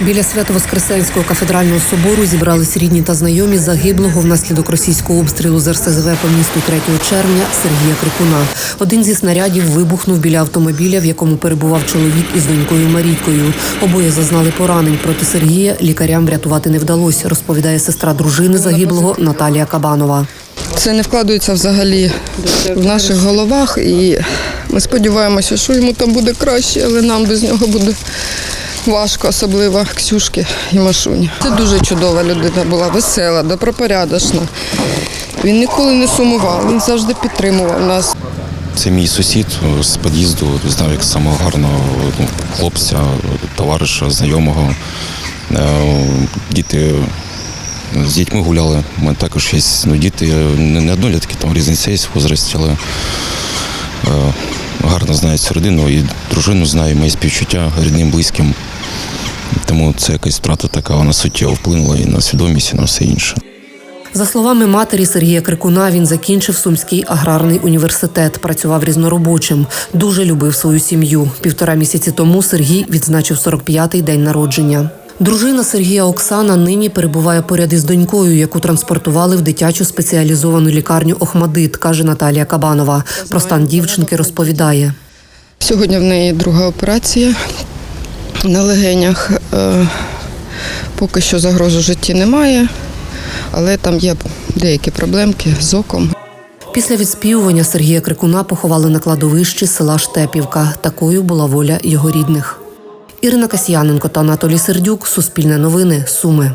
Біля Свято-Воскресенського кафедрального собору зібрались рідні та знайомі загиблого внаслідок російського обстрілу з РСЗВ по місту 3 червня Сергія Крикуна. Один зі снарядів вибухнув біля автомобіля, в якому перебував чоловік із донькою Марійкою. Обоє зазнали поранень. Проти Сергія лікарям врятувати не вдалося, розповідає сестра дружини загиблого Наталія Кабанова. Це не вкладається взагалі в наших головах, і ми сподіваємося, що йому там буде краще, але нам без нього буде важко, особливо Ксюшки і Машуні. Це дуже чудова людина була, весела, добропорядочна. Він ніколи не сумував, він завжди підтримував нас. Це мій сусід з під'їзду, знав як самого гарного ну, хлопця, товариша, знайомого. Е, Діти з дітьми гуляли. Мене також є ну, діти, не, не однолітки, там різниця є в возрасті, але е, гарно знають цю родину і дружину знаю, мої співчуття рідним, близьким. Тому це якась втрата така, вона суттєво вплинула і на свідомість, і на все інше. За словами матері Сергія Крикуна, він закінчив Сумський аграрний університет, працював різноробочим, дуже любив свою сім'ю. Півтора місяці тому Сергій відзначив 45-й день народження. Дружина Сергія Оксана нині перебуває поряд із донькою, яку транспортували в дитячу спеціалізовану лікарню Охмадит, каже Наталія Кабанова. Про стан дівчинки розповідає. Сьогодні в неї друга операція на легенях. Е, Поки що загрози житті немає, але там є деякі проблемки з оком. Після відспівування Сергія Крикуна поховали на кладовищі села Штепівка. Такою була воля його рідних. Ірина Касьяненко та Анатолій Сердюк. Суспільне новини. Суми.